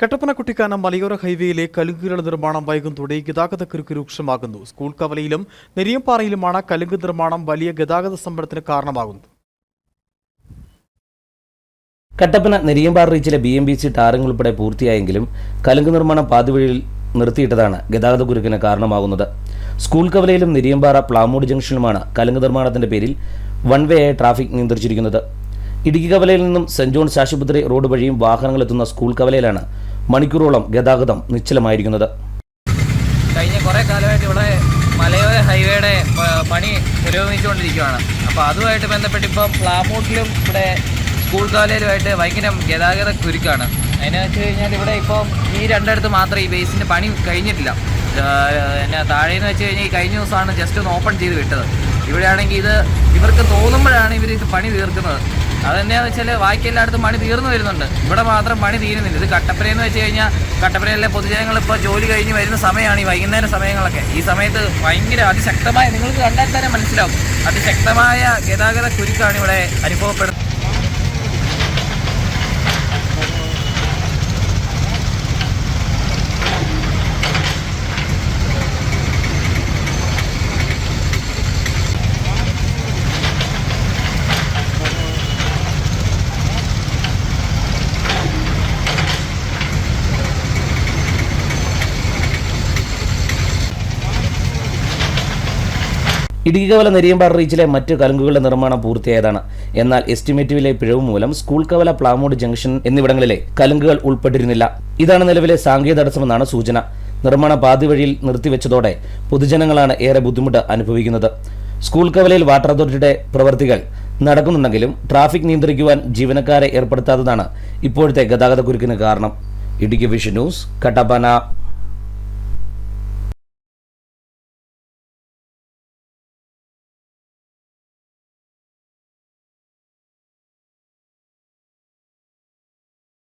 കട്ടപ്പന കുട്ടിക്കാനം മലയോര ഹൈവേയിലെ കലുങ്കുകളുടെ നിർമ്മാണം വൈകുന്നതോടെ ഗതാഗതക്കുരുക്ക് രൂക്ഷമാകുന്നു. സ്കൂൾ കവലയിലും നെരിയമ്പാറയിലുമാണ് കലുങ്ക് നിർമ്മാണം വലിയ ഗതാഗത സമരത്തിന് കാരണമാകുന്നത്. Kattappana Neriyampara റീച്ചിലെ B M B C tarring ഉൾപ്പെടെ പൂർത്തിയായെങ്കിലും കലുങ്ക് നിർമ്മാണം പാതിവഴിയിൽ നിർത്തിയിട്ടതാണ് ഗതാഗത ഗതാഗതക്കുരുക്കിന് കാരണമാകുന്നത്. സ്കൂൾ കവലയിലും നെരിയമ്പാറ പ്ലാമൂട് ജംഗ്ഷനിലുമാണ് കലുങ്ക് നിർമ്മാണത്തിന്റെ പേരിൽ വൺ വേ ആയി ട്രാഫിക് നിയന്ത്രിച്ചിരിക്കുന്നത്. ഇടുക്കി കവലയിൽ നിന്നും സെന്റ് ജോൺസ് ആശുപത്രി റോഡ് വഴിയും വാഹനങ്ങൾ എത്തുന്ന സ്കൂൾ കവലയിലാണ് മണിക്കൂറോളം ഗതാഗതം നിശ്ചലമായിരിക്കുന്നത്. കഴിഞ്ഞ കുറേ കാലമായിട്ട് ഇവിടെ മലയോര ഹൈവേയുടെ പണി പുരോഗമിച്ചുകൊണ്ടിരിക്കുകയാണ്. അപ്പോൾ അതുമായിട്ട് ബന്ധപ്പെട്ട് ഇപ്പം പ്ലാമൂട്ടിലും ഇവിടെ സ്കൂൾ കാലയിലുമായിട്ട് ഭയങ്കര ഗതാഗത കുരുക്കാണ്. അതിനെന്ന് വെച്ച് കഴിഞ്ഞാൽ ഇവിടെ ഇപ്പോൾ ഈ രണ്ടിടത്ത് മാത്രമേ ഈ ബേസിന്റെ പണി കഴിഞ്ഞിട്ടില്ല. പിന്നെ താഴേന്ന് വെച്ച് കഴിഞ്ഞാൽ ഈ കഴിഞ്ഞ ദിവസമാണ് ജസ്റ്റ് ഒന്ന് ഓപ്പൺ ചെയ്ത് വിട്ടത്. ഇവിടെയാണെങ്കിൽ ഇത് ഇവർക്ക് തോന്നുമ്പോഴാണ് ഇവർ ഇത് പണി തീർക്കുന്നത്. അതെന്നാന്ന് വെച്ചാൽ ബാക്കി എല്ലായിടത്തും പണി തീർന്നു വരുന്നുണ്ട്. ഇവിടെ മാത്രം പണി തീരുന്നില്ല. ഇത് കട്ടപ്പനയെന്ന് വെച്ച് കഴിഞ്ഞാൽ കട്ടപ്പനയിലെ പൊതുജനങ്ങൾ ഇപ്പോൾ ജോലി കഴിഞ്ഞ് വരുന്ന സമയമാണ് ഈ വൈകുന്നേര സമയങ്ങളൊക്കെ. ഈ സമയത്ത് ഭയങ്കര അതിശക്തമായ നിങ്ങൾക്ക് കണ്ടാൽ തന്നെ മനസ്സിലാവും. അതിശക്തമായ ഗതാഗത കുരുക്കാണ് ഇവിടെ അനുഭവപ്പെടുന്നത്. ഇടുക്കി കവല റീച്ചിലെ മറ്റു കലുങ്കുകളുടെ നിർമ്മാണം പൂർത്തിയായതാണ്. എന്നാൽ എസ്റ്റിമേറ്റീവിലെ പിഴവ് മൂലം സ്കൂൾ കവല പ്ലാമോഡ് ജംഗ്ഷൻ എന്നിവിടങ്ങളിലെ കലുങ്കുകൾ ഉൾപ്പെട്ടിരുന്നില്ല. ഇതാണ് നിലവിലെ സാങ്കേതിക തടസ്സമെന്നാണ് സൂചന. നിർമ്മാണ പാതി വഴിയിൽ നിർത്തിവെച്ചതോടെ പൊതുജനങ്ങളാണ് ഏറെ ബുദ്ധിമുട്ട് അനുഭവിക്കുന്നത്. സ്കൂൾ കവലയിൽ വാട്ടർ അതോറിറ്റിയുടെ പ്രവർത്തികൾ നടക്കുന്നുണ്ടെങ്കിലും ട്രാഫിക് നിയന്ത്രിക്കുവാൻ ജീവനക്കാരെ ഏർപ്പെടുത്താത്തതാണ് ഇപ്പോഴത്തെ ഗതാഗത കുരുക്കിന് കാരണം. Idukki vision news Kattappana.